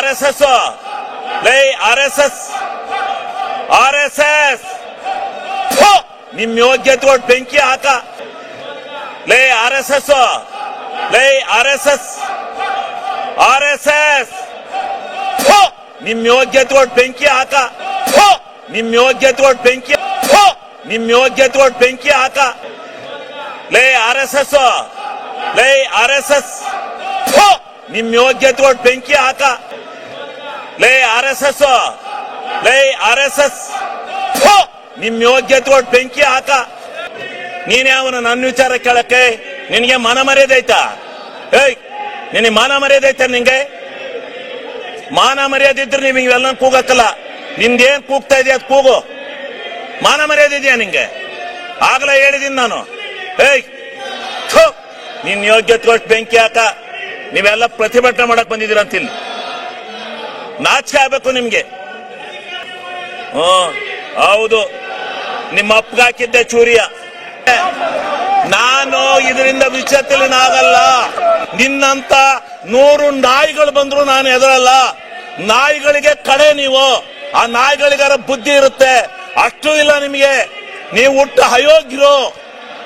R S S ಲೇ R S S R S S ನಿಮ್ ಯೋಗ್ಯತೆ ಒಟ್ಟು ಬೆಂಕಿ ಹಾಕ. ಲೇ ಆರ್ ಎಸ್ ಎಸ್ ಲೇ R S S R S S ನಿಮ್ ಯೋಗ್ಯತೆ ಒಟ್ಟು ಬೆಂಕಿ ಹಾಕ. ನಿಮ್ ಯೋಗ್ಯತೆ ಒಟ್ಟು ಬೆಂಕಿ ಥು! ನಿಮ್ ಯೋಗ್ಯತೆ ಒಟ್ಟು ಬೆಂಕಿ ಹಾಕ. ಲೇ ಆರ್ ಎಸ್ ಎಸ್ ಲೇ ಆರ್ ಎಸ್ ಎಸ್ ನಿಮ್ ಯೋಗ್ಯತೆ ಒಟ್ಟು ಬೆಂಕಿ ಹಾಕ. ಲೇ ಆರ್ ಎಸ್ ಎಸ್. ಲೇ ಆರ್ ಎಸ್ ಎಸ್. ನಿಮ್ ಯೋಗ್ಯತೆ ಒಟ್ಟು ಬೆಂಕಿ ಹಾಕ. ನೀನೇ ಅವನು ನನ್ನ ವಿಚಾರ ಕೇಳಕ್ಕೆ ನಿನಗೆ ಮಾನ ಮರ್ಯಾದೆ ಐತಾ? ಏಯ್, ನಿನಗೆ ಮಾನ ಮರ್ಯಾದೆ ಐತ ನಿಂಗೆ? ಮಾನ ಮರ್ಯಾದೆ ಇದ್ರೆ ನೀವು ಇವೆಲ್ಲ ಕೂಗಕ್ಕಲ್ಲ. ನಿಂದೇನ್ ಕೂಗ್ತಾ ಇದೆಯಾ ಅದು ಕೂಗು. ಮಾನ ಮರ್ಯಾದೆ ಇದೆಯಾ ನಿಂಗೆ? ಆಗ್ಲೇ ಹೇಳಿದೀನಿ ನಾನು. ಏಯ್ ನಿನ್ ಯೋಗ್ಯತೆ ಕೊಟ್ಟು ಬೆಂಕಿ ಹಾಕ. ನೀವೆಲ್ಲ ಪ್ರತಿಭಟನೆ ಮಾಡಕ್ ಬಂದಿದ್ದೀರ ನಾಚಿಕೆ ಆಗ್ಬೇಕು ನಿಮ್ಗೆ. ಹೌದು. ನಿಮ್ಮ ಅಪ್ಪಗಾಕಿದ್ದೆ ಚೂರಿಯ. ನಾನು ಇದರಿಂದ ವಿಚಲಿತನಾಗಲ್ಲ ನಿನ್ನಂತ ನೂರು ನಾಯಿಗಳು ಬಂದ್ರು ನಾನು ಎದುರಲ್ಲ ನಾಯಿಗಳಿಗೆ ಕಡೆ ನೀವು. ಆ ನಾಯಿಗಳಿಗಾರ ಬುದ್ಧಿ ಇರುತ್ತೆ. ಅಷ್ಟು ಇಲ್ಲ ನಿಮಗೆ. ನೀವು ಹುಟ್ಟು ಅಯೋಗ್ಯರು.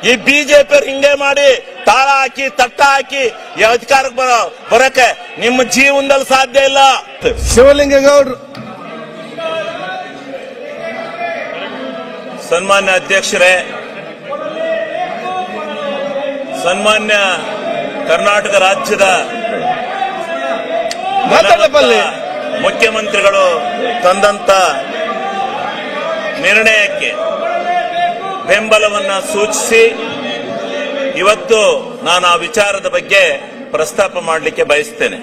ಈ ಬಿಜೆಪಿ ಹಿಂಗೆ ಮಾಡಿ ತಾಳ ಹಾಕಿ ತಟ್ಟ ಹಾಕಿ ಅಧಿಕಾರಕ್ಕೆ ಬರೋ ಬರಕ್ಕೆ ನಿಮ್ಮ ಜೀವನದಲ್ಲಿ ಸಾಧ್ಯ ಇಲ್ಲ. ಶಿವಲಿಂಗೇಗೌಡ್ರು ಸನ್ಮಾನ್ಯ ಅಧ್ಯಕ್ಷರೇ ಸನ್ಮಾನ್ಯ ಕರ್ನಾಟಕ ರಾಜ್ಯದ ಮುಖ್ಯಮಂತ್ರಿಗಳು ತಂದಂತ ನಿರ್ಣಯಕ್ಕೆ ಬೆಂಬಲವನ್ನ ಸೂಚಿಸಿ ಇವತ್ತು ನಾನು ಆ ವಿಚಾರದ ಬಗ್ಗೆ ಪ್ರಸ್ತಾಪ ಮಾಡಲಿಕ್ಕೆ ಬಯಸ್ತೇನೆ.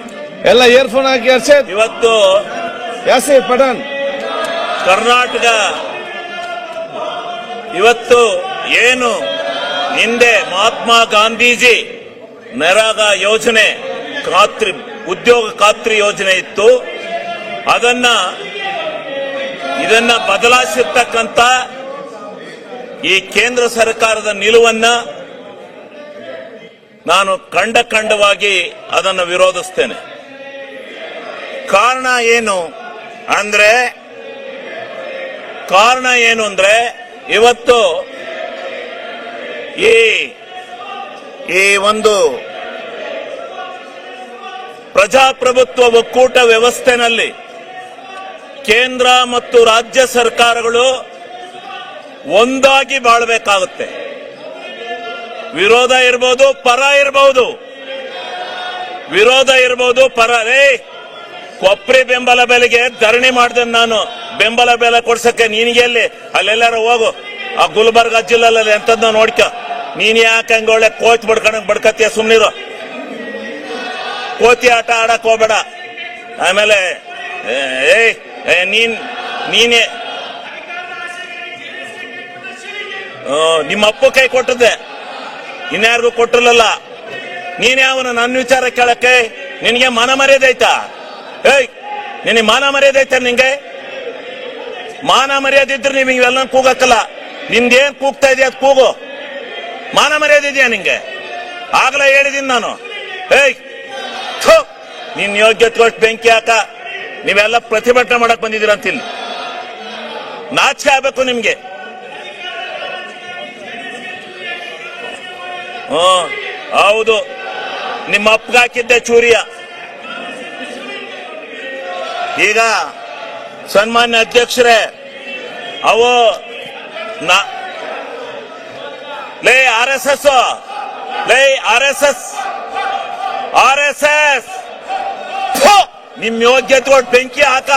ಎಲ್ಲ ಇಯರ್ಫೋನ್ ಹಾಕಿ ಹರ್ಷದ್. ಇವತ್ತು ಯಾಸಿ ಪಠಾಣ್ ಕರ್ನಾಟಕ ಇವತ್ತು ಏನು ಹಿಂದೆ ಮಹಾತ್ಮ ಗಾಂಧೀಜಿ ನರಾಗ ಯೋಜನೆ ಖಾತ್ರಿ ಉದ್ಯೋಗ ಖಾತ್ರಿ ಯೋಜನೆ ಇತ್ತು. ಅದನ್ನ ಇದನ್ನ ಬದಲಾಯಿಸಿರ್ತಕ್ಕಂಥ ಈ ಕೇಂದ್ರ ಸರ್ಕಾರದ ನಿಲುವನ್ನ ನಾನು ಖಂಡ ಖಂಡವಾಗಿ ಅದನ್ನು ವಿರೋಧಿಸ್ತೇನೆ. ಕಾರಣ ಏನು ಅಂದ್ರೆ, ಕಾರಣ ಏನು ಅಂದ್ರೆ, ಇವತ್ತು ಈ ಈ ಒಂದು ಪ್ರಜಾಪ್ರಭುತ್ವ ಒಕ್ಕೂಟ ವ್ಯವಸ್ಥೆನಲ್ಲಿ ಕೇಂದ್ರ ಮತ್ತು ರಾಜ್ಯ ಸರ್ಕಾರಗಳು ಒಂದಾಗಿ ಬಾಳ್ಬೇಕಾಗುತ್ತೆ. ವಿರೋಧ ಇರ್ಬೋದು, ಪರ ಇರಬಹುದು ವಿರೋಧ ಇರ್ಬೋದು, ಪರ. ರೇ ಕೊಪ್ರಿ ಬೆಂಬಲ ಬೆಲೆಗೆ ಧರಣಿ ಮಾಡಿದೆ ನಾನು. ಬೆಂಬಲ ಬೆಲೆ ಕೊಡ್ಸಕ್ಕೆ ನಿನಗೆ ಎಲ್ಲಿ? ಅಲ್ಲೆಲ್ಲಾರು ಹೋಗು. ಆ ಗುಲ್ಬರ್ಗ ಜಿಲ್ಲೆಲ್ಲ ಎಂತದ್ನ ನೋಡ್ಕ. ನೀನ್ ಯಾಕೆ ಹಂಗ ಒಳ್ಳೆ ಕೋಚ್ ಬಡ್ಕೊಂಡ್ ಬಡ್ಕತ್ತೀಯ ಸುಮ್ನಿರು? ಕೋತಿ ಆಟ ಆಡಕ್ ಹೋಗ್ಬೇಡ. ಆಮೇಲೆ ಏಯ್ ನೀನ್, ನೀನೇ. ನಿಮ್ಮ ಅಪ್ಪ ಕೈ ಕೊಟ್ಟದ್ದೆ. ಇನ್ಯಾರಿಗೂ ಕೊಟ್ಟಿರಲಿಲ್ಲ ನೀನೇ ಯಾವನ ನನ್ನ ವಿಚಾರ ಕೇಳಕ್ಕೆ ನಿನಗೆ ಮಾನ ಮರ್ಯಾದೆ ಐತಾ ಏಯ್, ನಿನಗೆ ಮಾನ ಮರ್ಯಾದೆ ಐತ ನಿಂಗೆ? ಮಾನ ಮರ್ಯಾದೆ ಇದ್ರೆ ನಿಮಗೆ ಇವೆಲ್ಲ ಕೂಗಕ್ಕಲ್ಲ. ನಿಂದೇನ್ ಕೂಗ್ತಾ ಇದೆಯಾ ಅದು ಕೂಗು. ಮಾನ ಮರ್ಯಾದೆ ಇದೆಯಾ ನಿಂಗೆ? ಆಗ್ಲೇ ಹೇಳಿದೀನಿ ನಾನು. ಏಯ್ ನಿನ್ ಯೋಗ್ಯತೆ ಕೊಟ್ಟು ಬೆಂಕಿ ಹಾಕ. ನೀವೆಲ್ಲ ಪ್ರತಿಭಟನೆ ಮಾಡಕ್ ಬಂದಿದ್ದೀರ ಅಂತಿಲ್ಲ ನಾಚಿಕೆ ಆಗ್ಬೇಕು ನಿಮ್ಗೆ. ಹೌದು. ನಿಮ್ಮ ಅಪ್ಪಗೆ ಹಾಕಿದ್ದೆ ಚೂರಿಯ. ಈಗ ಸನ್ಮಾನ್ಯ ಅಧ್ಯಕ್ಷರೇ, ಅವು ಲೇ, ಆರ್ ಎಸ್ ಎಸ್, ಲೇ, R S S, R S S. ನಿಮ್ ಯೋಗ್ಯತೆ ಬೆಂಕಿ ಹಾಕ.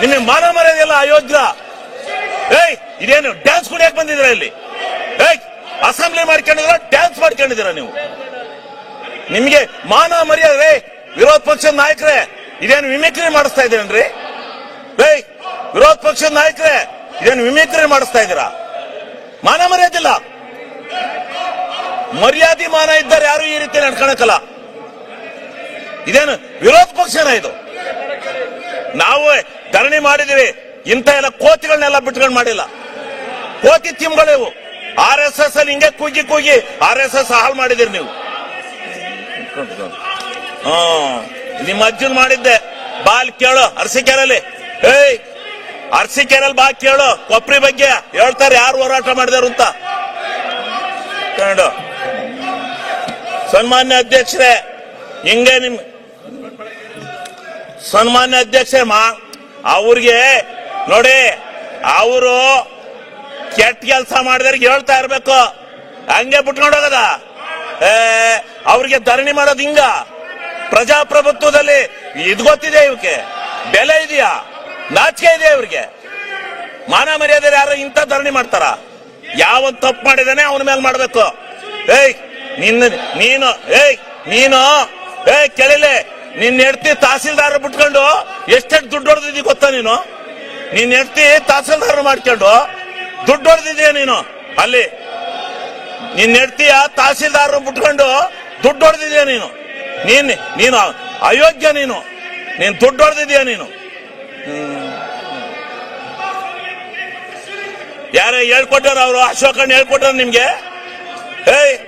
ನಿಮಗೆ ಮಾನ ಮರ್ಯಾದೆಲ್ಲ ಅಯೋಗ್ಯ ಏಯ್, ಇದೇನು ಡ್ಯಾನ್ಸ್ ಕುಡಿಯಕ್ ಬಂದಿದ್ರ ಇಲ್ಲಿ? ಅಸೆಂಬ್ಲಿ ಮಾಡ್ಕೊಂಡಿದ್ರ ಡ್ಯಾನ್ಸ್ ಮಾಡ್ಕೊಂಡಿದ್ದೀರಾ ನೀವು? ನಿಮ್ಗೆ ಮಾನ ಮರ್ಯಾದೆ ವಿರೋಧ ಪಕ್ಷದ ನಾಯಕರೇ, ಇದೇನು ವಿಮಿಕ್ರಿ ಮಾಡಿಸ್ತಾ ಇದ್ದೀರೇನ್ರಿ? ಏಯ್, ವಿರೋಧ ಪಕ್ಷದ ನಾಯಕರೇ, ಇದೇನು ವಿಮಿಕ್ರಿ ಮಾಡಿಸ್ತಾ ಇದ್ದೀರಾ? ಮಾನ ಮರ್ಯಾದಿಲ್ಲ ಮರ್ಯಾದೆ ಮಾನ ಇದ್ದಾರೆ ಯಾರು ಈ ರೀತಿ ನಡ್ಕೊಳಕಲ್ಲ ಇದೇನು ವಿರೋಧ ಪಕ್ಷನ ಇದು? ನಾವು ಧರಣಿ ಮಾಡಿದೀವಿ ಇಂಥ ಎಲ್ಲ ಕೋತಿಗಳನ್ನೆಲ್ಲ ಬಿಟ್ಕೊಂಡು ಮಾಡಿಲ್ಲ. ಕೋತಿ ತಿಮ್ಗಳಿವು ಆರ್ ಎಸ್ ಎಸ್ ಅಲ್ಲಿ ಹಿಂಗೆ ಕೂಗಿ ಕೂಗಿ ಆರ್ ಎಸ್ ಎಸ್ ಹಾಳು ಮಾಡಿದಿರಿ ನೀವು. ನಿಮ್ಮ ಅಜ್ಜನ್ ಮಾಡಿದ್ದೆ. ಬಾಲ್ ಕೇಳು ಅರಸಿಕೆರೆಯಲ್ಲಿ ಏಯ್ ಅರಸಿಕೆರೆಯಲ್ಲಿ ಬಾ ಕೇಳು, ಕೊಪ್ರಿ ಬಗ್ಗೆ ಹೇಳ್ತಾರೆ, ಯಾರು ಹೋರಾಟ ಮಾಡಿದಾರು ಅಂತ. ಕನ್ನಡ. ಸನ್ಮಾನ್ಯ ಅಧ್ಯಕ್ಷರೇ, ಹಿಂಗೆ ನಿಮ್ ಸನ್ಮಾನ್ಯ ಅಧ್ಯಕ್ಷರೇ, ಮಾ, ಅವ್ರಿಗೆ, ನೋಡಿ, ಅವರು ಕೆಟ್ಟ ಕೆಲಸ ಮಾಡಿದ್ರೆ ಹೇಳ್ತಾ ಇರ್ಬೇಕು. ಹಂಗೆ ಬಿಟ್ಕೊಂಡು ಹೋಗದ? ಏ, ಅವ್ರಿಗೆ ಧರಣಿ ಮಾಡೋದು ಹಿಂಗ. ಪ್ರಜಾಪ್ರಭುತ್ವದಲ್ಲಿ ಇದು ಗೊತ್ತಿದೆ ಇವಕ್ಕೆ ಬೆಲೆ ಇದೆಯಾ? ನಾಚಿಕೆ ಇದೆಯಾ ಇವ್ರಿಗೆ? ಮಾನ ಮರ್ಯಾದೆ ಯಾರು ಇಂಥ ಧರಣಿ ಮಾಡ್ತಾರ? ಯಾವ ತಪ್ಪು ಮಾಡಿದಾನೆ ಅವನ ಮೇಲೆ ಮಾಡಬೇಕು. ಏಯ್, ನಿನ್ನ, ನೀನು, ಏಯ್ ನೀನು, ಏಯ್, ಕೆಳಲೆ, ನಿನ್ನ ಹೆಡ್ತಿ ತಹಸೀಲ್ದಾರ ಬಿಟ್ಕೊಂಡು ಎಷ್ಟೆಷ್ಟು ದುಡ್ಡು ಹೊಡೆದಿದ್ದೀವಿ ಗೊತ್ತಾ ನೀನು? ನಿನ್ನ ಹೆಡ್ತಿ ತಹಸೀಲ್ದಾರ ಮಾಡ್ಕೊಂಡು ದುಡ್ಡು ಹೊಡೆದಿದೆಯಾ ನೀನು? ಅಲ್ಲಿ. ನಿನ್ನ ಹೆಡ್ತಿಯ ತಹಸೀಲ್ದಾರರು ಬಿಟ್ಕೊಂಡು ದುಡ್ಡು ಹೊಡೆದಿದ್ಯಾ ನೀನು? ನೀನ್, ನೀನು ಅಯೋಗ್ಯ ನೀನು. ನೀನ್ ದುಡ್ಡು ಹೊಡೆದಿದ್ಯಾ ನೀನು? ಯಾರೇ ಹೇಳ್ಕೊಟ್ಟರು ಅವರು ಅಶೋಕಣ್ಣ ಹೇಳ್ಕೊಟ್ಟಾರ ನಿಮ್ಗೆ? ಏಯ್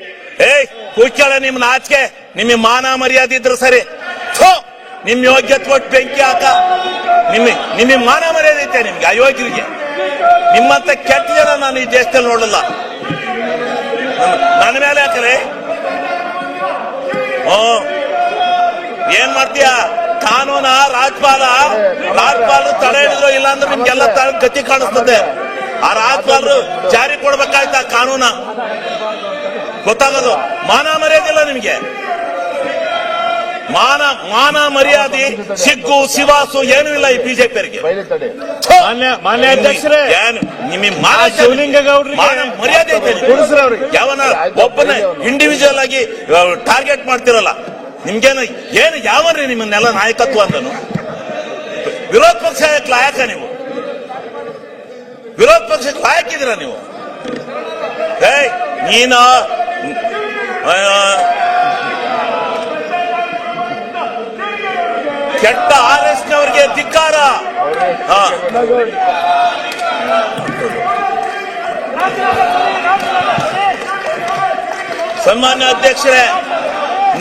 ಏಯ್ ಕೂತ್ಕೊಳ್ಳ ನಿಮ್ ನಾಚಿಕೆ. ನಿಮಗೆ ಮಾನ ಮರ್ಯಾದೆ ಇದ್ರು ಸರಿ. ನಿಮ್ ಯೋಗ್ಯತೆ ಕೊಟ್ಟು ಬೆಂಕಿ ಹಾಕ. ನಿಮ್ಮ ನಿಮಗೆ ಮಾನ ಮರ್ಯಾದೆ ಐತೆ ನಿಮ್ಗೆ, ಅಯೋಗ್ಯರಿಗೆ. ನಿಮ್ಮಂತ ಕೆಟ್ಟ ಜನ ನಾನು ಈ ದೇಶದಲ್ಲಿ ನೋಡಲ್ಲ ನನ್- ನನ್ನ ಮೇಲೆ ಹಾಕರೆ. ಏನ್ ಮಾಡ್ತೀಯ? ಕಾನೂನ, ರಾಜ್ಪಾಲ. ರಾಜ್ಪಾಲ ತಡೆ ಹಿಡಿದ್ರು, ಇಲ್ಲ ಅಂದ್ರೆ ನಿಮ್ಗೆಲ್ಲ ಗತಿ ಕಾಣಿಸ್ತದೆ. ಆ ರಾಜ್ಪಾಲರು ಜಾರಿ ಕೊಡ್ಬೇಕಾಯ್ತಾ ಕಾನೂನ? ಗೊತ್ತಾಗೋದು? ಮಾನ ಮರ್ಯಾದಿಲ್ಲ ನಿಮ್ಗೆ. ಮಾನ ಮಾನ ಮರ್ಯಾದೆ ಸಿಗ್ಗು ಶಿವಾಸು ಏನೂ ಇಲ್ಲ ಈ ಬಿಜೆಪಿಯವರಿಗೆ ಮಾನ್ಯ ಮಾನ್ಯ ಅಧ್ಯಕ್ಷರೇ ಮರ್ಯಾದೆ. ಯಾವನ ಒಬ್ಬನ ಇಂಡಿವಿಜುವಲ್ ಆಗಿ ಟಾರ್ಗೆಟ್ ಮಾಡ್ತಿರಲ್ಲ. ನಿಮ್ಗೇನು ಏನು ಯಾವನ್ರಿ ನಿಮ್ಮನ್ನೆಲ್ಲ ನಾಯಕತ್ವ ಅಂದನು ವಿರೋಧ ಪಕ್ಷ ಲಾಯಕ ನೀವು? ವಿರೋಧ ಪಕ್ಷಕ್ಕೆ ಲಾಯಕಿದ್ದೀರಾ ನೀವು? ಏಯ್ ನೀನ ಕೆಟ್ಟ ಆರ್ ಎಸ್ ನವರಿಗೆ ಧಿಕ್ಕಾರ ಸನ್ಮಾನ್ಯ ಅಧ್ಯಕ್ಷರೇ,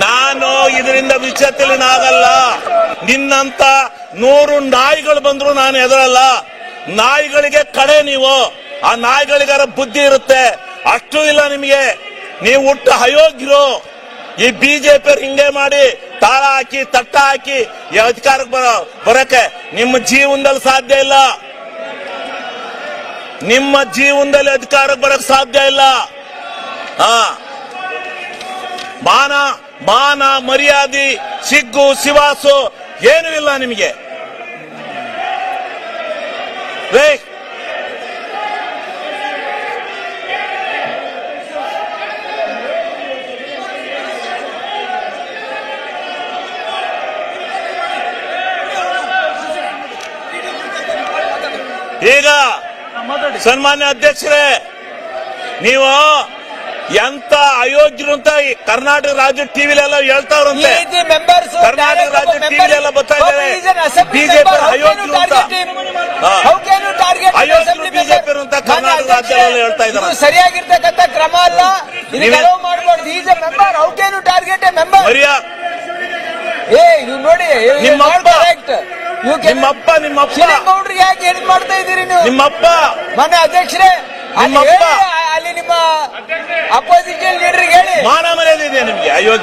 ನಾನು ಇದರಿಂದ ವಿಚಲಿತನಾಗಲ್ಲ ನಿನ್ನಂತ ನೂರು ನಾಯಿಗಳು ಬಂದ್ರು ನಾನು ಎದರಲ್ಲ ನಾಯಿಗಳಿಗೆ ಕಡೆ ನೀವು. ಆ ನಾಯಿಗಳಿಗಾರ ಬುದ್ಧಿ ಇರುತ್ತೆ. ಅಷ್ಟು ಇಲ್ಲ ನಿಮಗೆ. ನೀವು ಹುಟ್ಟು ಅಯೋಗ್ಯರು. ಈ ಬಿಜೆಪಿ ಹಿಂಗೆ ಮಾಡಿ ತಾಳ ಹಾಕಿ ತಟ್ಟ ಹಾಕಿ ಅಧಿಕಾರಕ್ಕೆ ಬರೋ, ಬರಕ್ಕೆ ನಿಮ್ಮ ಜೀವನದಲ್ಲಿ ಸಾಧ್ಯ ಇಲ್ಲ. ನಿಮ್ಮ ಜೀವನದಲ್ಲಿ ಅಧಿಕಾರಕ್ಕೆ ಬರಕ್ ಸಾಧ್ಯ ಇಲ್ಲ. ಹಾ. ಮಾನ ಮಾನ, ಮರ್ಯಾದೆ, ಸಿಗ್ಗು ಶಿವಾಸು ಏನೂ ಇಲ್ಲ ನಿಮಗೆ. ರೇ ಈಗ ಸನ್ಮಾನ್ಯ ಅಧ್ಯಕ್ಷರೇ ನೀವು ಎಂತ ಅಯೋಗ್ಯರು ಅಂತ ಈ ಕರ್ನಾಟಕ ರಾಜ್ಯ ಟಿವಿಲೆಲ್ಲ ಹೇಳ್ತಾವ್ರಂತೆ ಕರ್ನಾಟಕ ರಾಜ್ಯ ಟಿವಿಲೆಲ್ಲ ಬರ್ತಾ ಇದ್ದಾರೆ. ಬಿಜೆಪಿ ಅಯೋಗ್ಯರು ಅಂತ. ಅಯೋಗ್ಯರು assembly ಅಂತ ಕರ್ನಾಟಕ ರಾಜ್ಯ ರಾಜ್ಯದಲ್ಲಿ ಹೇಳ್ತಾ ಇದ್ದಾರೆ. ಇದು ಸರಿಯಾಗಿರ್ತಕ್ಕಂಥ ಕ್ರಮ ಅಲ್ಲ ಮಾಡ್ಬೋದು ಮಾಡಬಾರ್ದು is a member how can you target a member ನೋಡಿ ನಿಮ್ಮ. ಕರೆಕ್ಟ್ ನಿಮ್ಮಪ್ಪ ನಿಮ್ಮಪ್ಪ ಗೌಡ್ರಿ ಯಾಕೆ ಏನ್ ಮಾಡ್ತಾ ಇದ್ದೀರಿ ನೀವು? ನಿಮ್ಮಪ್ಪ ಮನೆ ಅಧ್ಯಕ್ಷರೇ ಅಲ್ಲಿ ನಿಮ್ಮಪ್ಪ. ಹೇಳಿ, ಅಲ್ಲಿ ನಿಮ್ಮ ಅಪೋಸಿಷನ್ ಲೀಡರ್ಗೆ ಹೇಳಿ. ಮಾನ ಮರ್ಯಾದೆ ಇದೆ ನಿಮ್ಗೆ? ಅಯೋಗ್ಯ